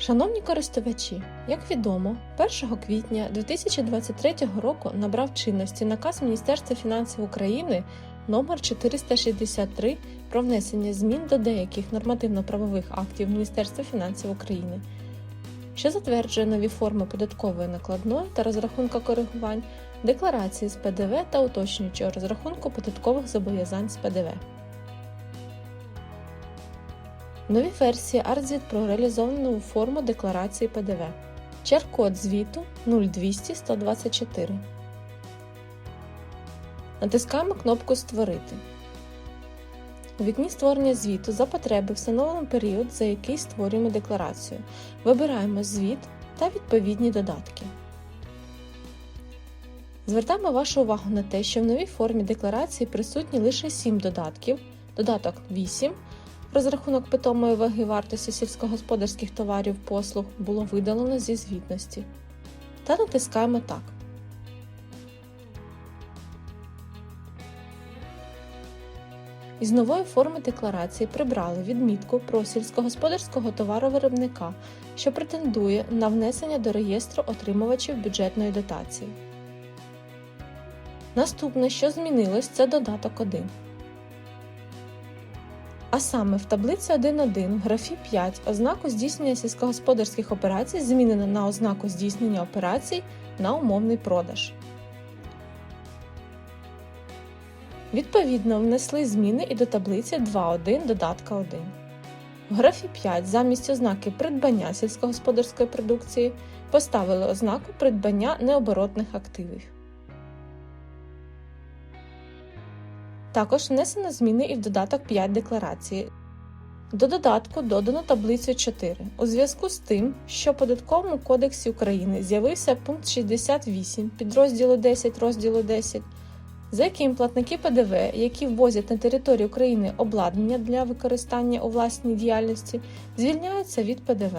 Шановні користувачі, як відомо, 1 квітня 2023 року набрав чинності наказ Міністерства фінансів України номер 463 про внесення змін до деяких нормативно-правових актів Міністерства фінансів України, що затверджує нові форми податкової накладної та розрахунка коригувань, декларації з ПДВ та уточнюючого розрахунку податкових зобов'язань з ПДВ. Нові версії ArtZit про реалізовану форму декларації ПДВ. Чер-код звіту 0200 124. Натискаємо кнопку Створити. У вікні створення звіту за потреби встановлено період, за який створюємо декларацію. Вибираємо звіт та відповідні додатки. Звертаємо вашу увагу на те, що в новій формі декларації присутні лише 7 додатків, додаток 8 Розрахунок питомої ваги вартості сільськогосподарських товарів послуг було видалено зі звітності. Та натискаємо Так. Із нової форми декларації прибрали відмітку про сільськогосподарського товаровиробника, що претендує на внесення до реєстру отримувачів бюджетної дотації. Наступне, що змінилось, це додаток 1. А саме в таблиці 1.1 в графі 5 ознаку здійснення сільськогосподарських операцій змінено на ознаку здійснення операцій на умовний продаж. Відповідно, внесли зміни і до таблиці 2.1 додатка 1. В графі 5 замість ознаки придбання сільськогосподарської продукції поставили ознаку придбання необоротних активів. Також внесено зміни і в додаток 5 декларації. До додатку додано таблицю 4 у зв'язку з тим, що в Податковому кодексі України з'явився пункт 68 підрозділу 10 розділу 10, за яким платники ПДВ, які ввозять на територію України обладнання для використання у власній діяльності, звільняються від ПДВ.